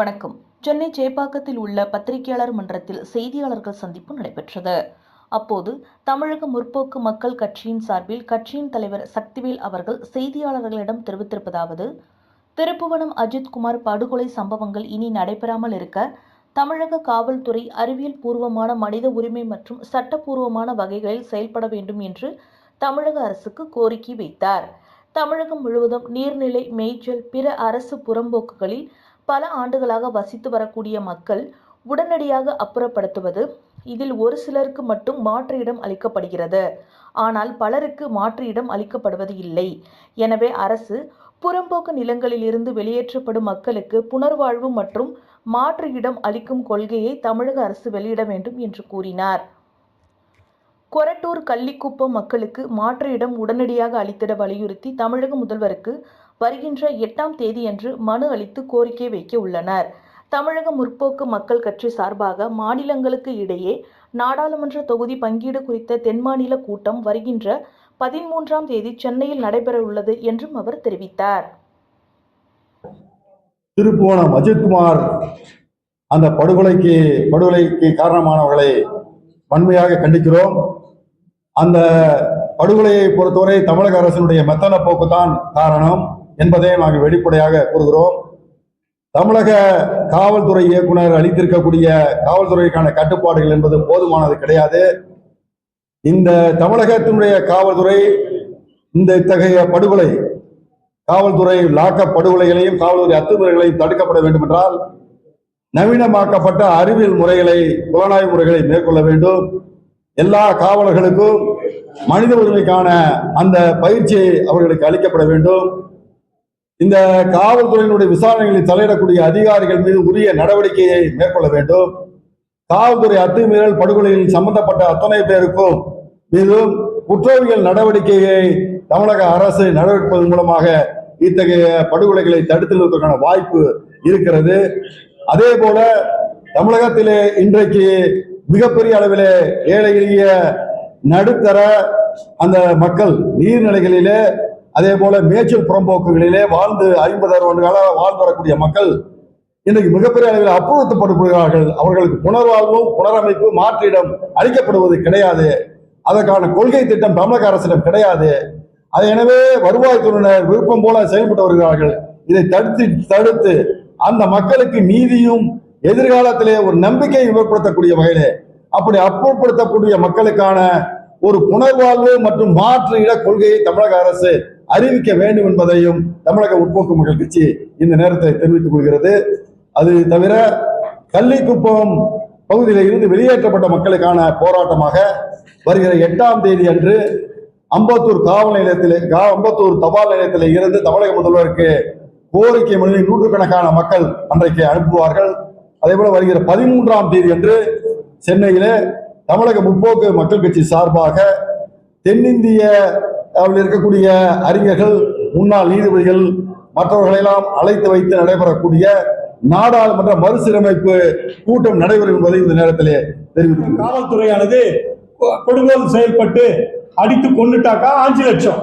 வணக்கம். சென்னை சேப்பாக்கத்தில் உள்ள பத்திரிகையாளர் மன்றத்தில் செய்தியாளர்கள் சந்திப்பு நடைபெற்றது. அப்போது தமிழக முற்போக்கு மக்கள் கட்சியின் சார்பில் கட்சியின் தலைவர் சக்திவேல் அவர்கள் செய்தியாளர்களிடம் தெரிவித்திருப்பதாவது திருப்புவனம் அஜித்குமார் படுகொலை சம்பவங்கள் இனி நடைபெறாமல் இருக்க தமிழக காவல்துறை அறிவியல் பூர்வமான மனித உரிமை மற்றும் சட்டப்பூர்வமான வகைகளில் செயல்பட வேண்டும் என்று தமிழக அரசுக்கு கோரிக்கை வைத்தார். தமிழகம் முழுவதும் நீர்நிலை மேய்ச்சல் பிற அரசு புறம்போக்குகளில் பல ஆண்டுகளாக வசித்து வரக்கூடிய மக்கள் உடனடியாக அப்புறப்படுத்துவது இதில் ஒரு சிலருக்கு மட்டும் மாற்று இடம் அளிக்கப்படுகிறது. ஆனால் பலருக்கு மாற்று இடம் அளிக்கப்படுவது இல்லை. எனவே அரசு புறம்போக்கு நிலங்களிலிருந்து வெளியேற்றப்படும் மக்களுக்கு புனர்வாழ்வு மற்றும் மாற்று இடம் அளிக்கும் கொள்கையை தமிழக அரசு வெளியிட வேண்டும் என்று கூறினார். கொரட்டூர் கள்ளிக்குப்பம் மக்களுக்கு மாற்று இடம் உடனடியாக அளித்திட வலியுறுத்தி தமிழக முதல்வருக்கு வருகின்ற எட்டாம் தேதியன்று மனு அளித்து கோரிக்கை வைக்க உள்ளனர். தமிழக முற்போக்கு மக்கள் கட்சி சார்பாக மாநிலங்களுக்கு இடையே நாடாளுமன்ற தொகுதி பங்கீடு குறித்த தென்மாநில கூட்டம் வருகின்ற பதிமூன்றாம் தேதி சென்னையில் நடைபெற உள்ளது என்றும் அவர் தெரிவித்தார். திருப்புவனம் அஜித்குமார் அந்த படுகொலைக்கு படுகொலைக்கு காரணமானவர்களை வன்மையாக கண்டிக்கிறோம். அந்த படுகொலையை பொறுத்தவரை தமிழக அரசினுடைய மெத்தன போக்கு தான் காரணம். என்பதை நாங்கள் வெளிப்படையாக கூறுகிறோம். தமிழக காவல்துறை இயக்குனர் அளித்திருக்கக்கூடிய காவல்துறைக்கான கட்டுப்பாடுகள் என்பது போதுமானது கிடையாது. இந்த தமிழகத்தினுடைய காவல்துறை இந்த இத்தகைய படுகொலை காவல்துறை லாக்கப் படுகொலைகளையும் காவல்துறை அத்துமுறைகளையும் தடுக்கப்பட வேண்டும் என்றால் நவீனமாக்கப்பட்ட அறிவியல் முறைகளை புலனாய்வு முறைகளை மேற்கொள்ள வேண்டும். எல்லா காவலர்களுக்கும் மனித உரிமைக்கான அந்த பயிற்சி அவர்களுக்கு அளிக்கப்பட வேண்டும். இந்த காவல்துறையினுடைய விசாரணைகளில் தலையிடக்கூடிய அதிகாரிகள் மீது உரிய நடவடிக்கையை மேற்கொள்ள வேண்டும். காவல்துறை அத்துமீறல் படுகொலையில் சம்பந்தப்பட்ட அத்தனை பேருக்கும் மீதும் குற்றவியல் நடவடிக்கையை தமிழக அரசு நடவடிப்பதன் மூலமாக இத்தகைய படுகொலைகளை தடுத்து நிறுவதற்கான வாய்ப்பு இருக்கிறது. அதே போல தமிழகத்திலே இன்றைக்கு மிகப்பெரிய அளவிலே ஏழை எளிய நடுத்தர அந்த மக்கள் நீர்நிலைகளிலே அதே போல மேச்சூர் புறம்போக்குகளிலே வாழ்ந்து ஐம்பது அறுபது கால வாழ்ந்து வரக்கூடிய மக்கள் இன்றைக்கு மிகப்பெரிய அளவில் அப்புறப்படுத்தப்படுகிறார்கள். அவர்களுக்கு புனர்வாழ்வும் புனரமைப்பு மாற்றிடம் அளிக்கப்படுவது கிடையாது. அதற்கான கொள்கை திட்டம் தமிழக அரசிடம் கிடையாது. அது எனவே வருவாய்த்துறையினர் விருப்பம் போல செயல்பட்டு வருகிறார்கள். இதை தடுத்து தடுத்து அந்த மக்களுக்கு நீதியும் எதிர்காலத்திலே ஒரு நம்பிக்கையை ஏற்படுத்தக்கூடிய வகையிலே அப்படி அப்புறப்படுத்தக்கூடிய மக்களுக்கான ஒரு புனர்வாழ்வு மற்றும் மாற்று இட கொள்கையை தமிழக அரசு அறிவிக்க வேண்டும் என்பதையும் தமிழக முற்போக்கு மக்கள் கட்சி இந்த நேரத்தை தெரிவித்துக் கொள்கிறது. அது தவிர கள்ளிக்குப்பம் பகுதியில் இருந்து வெளியேற்றப்பட்ட மக்களுக்கான போராட்டமாக வருகிற எட்டாம் தேதி அன்று அம்பத்தூர் காவல் நிலையத்தில் அம்பத்தூர் தபால் நிலையத்தில் இருந்து தமிழக முதல்வருக்கு கோரிக்கை மனுவை நூற்றுக்கணக்கான மக்கள் அன்றைக்கு அனுப்புவார்கள். அதே போல வருகிற பதிமூன்றாம் தேதி அன்று சென்னையிலே தமிழக முற்போக்கு மக்கள் கட்சி சார்பாக தென்னிந்திய அதில் இருக்கக்கூடிய அறிஞர்கள் முன்னாள் நீதிபதிகள் மற்றவர்களெல்லாம் அழைத்து வைத்து நடைபெறக்கூடிய நாடாளுமன்ற மறுசீரமைப்பு கூட்டம் நடைபெறும் என்பதை இந்த நேரத்திலே தெரிவித்து காவல்துறையானது கொ- கொடுங்கோல் செயல்பட்டு அடித்து கொண்டுட்டாக்கா அஞ்சு லட்சம்.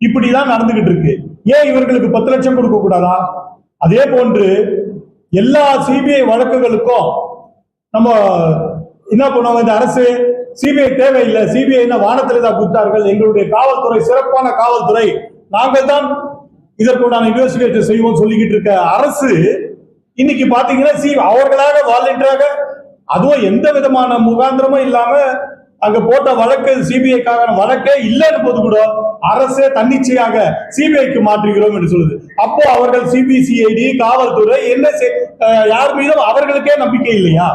இப்படிதான் நடந்துகிட்டு இருக்கு. ஏன் இவர்களுக்கு பத்து லட்சம் கொடுக்க கூடாதா? அதே போன்று எல்லா சிபிஐ வழக்குகளுக்கும் நம்ம என்ன பண்ணுவாங்க இந்த அரசு சிபிஐ தேவையில்லை. சிபிஐ வானத்தில் தான் குத்தார்கள். எங்களுடைய காவல்துறை சிறப்பான காவல்துறை நாங்கள் தான் இதற்குண்டான இன்வெஸ்டிகேஷன் செய்வோம் சொல்லிக்கிட்டு இருக்க அரசு இன்னைக்கு பாத்தீங்கன்னா சி அவர்களாக வாலண்டியராக அதுவும் எந்த விதமான முகாந்திரமும் இல்லாம அங்க போட்ட வழக்கு சிபிஐக்கான வழக்கே இல்லைன்னு போது கூட அரசே தன்னிச்சையாக சிபிஐக்கு மாற்றுகிறோம் என்று சொல்லுது. அப்போ அவர்கள் சிபிசிஐடி காவல்துறை என்ன செய்- யார் மீதும் அவர்களுக்கே நம்பிக்கை இல்லையா?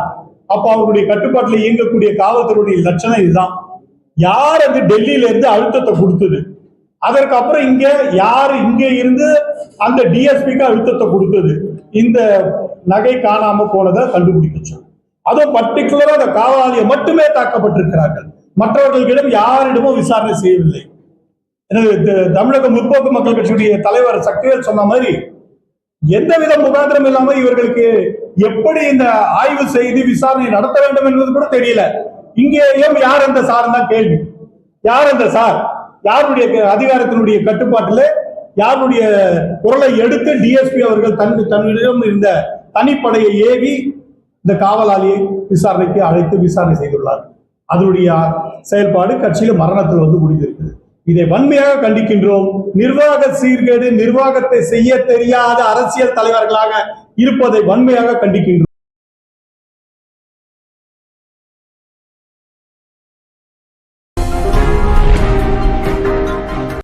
அப்போ அவருடைய கட்டுப்பாட்டில் இயங்கக்கூடிய காவல்துறையுடைய லட்சணம் இதுதான். யார் அது டெல்லியில இருந்து அழுத்தத்தை கொடுத்தது? அதற்கு அப்புறம் இங்க யார் இங்க இருந்து அந்த டிஎஸ்பிக்கு அழுத்தத்தை கொடுத்தது? இந்த நகை காணாம போனதை கண்டுபிடிக்கச்சோம் அதுவும் பர்டிகுலரா அந்த காவலாளியை மட்டுமே தாக்கப்பட்டிருக்கிறார்கள். மற்றவர்களிடம் யாரிடமும் விசாரணை செய்யவில்லை. எனவே த- தமிழக முற்போக்கு மக்கள் கட்சியுடைய தலைவர் சக்திவேல் சொன்ன மாதிரி எந்தவித முகாந்திரம் இல்லாம இவர்களுக்கு எப்படி இந்த ஆய்வு செய்து விசாரணை நடத்த வேண்டும் என்பது கூட தெரியல. இங்கேயும் யார் அந்த சார் தான் கேள்வி. யார் அந்த சார் யாருடைய அதிகாரத்தினுடைய கட்டுப்பாட்டில்? யாருடைய குரலை எடுத்து டிஎஸ்பி அவர்கள் தன் தன்னிடம் இருந்த தனிப்படையை ஏவி இந்த காவலாளியை விசாரணைக்கு அழைத்து விசாரணை செய்துள்ளார் அதனுடைய செயல்பாடு கட்சியில் மரணத்தில் வந்து முடிந்திருக்கிறது. இதை வன்மையாக கண்டிக்கின்றோம். நிர்வாக சீர்கேடு நிர்வாகத்தை செய்ய தெரியாத அரசியல் தலைவர்களாக இருப்பதை வன்மையாக கண்டிக்கின்றோம்.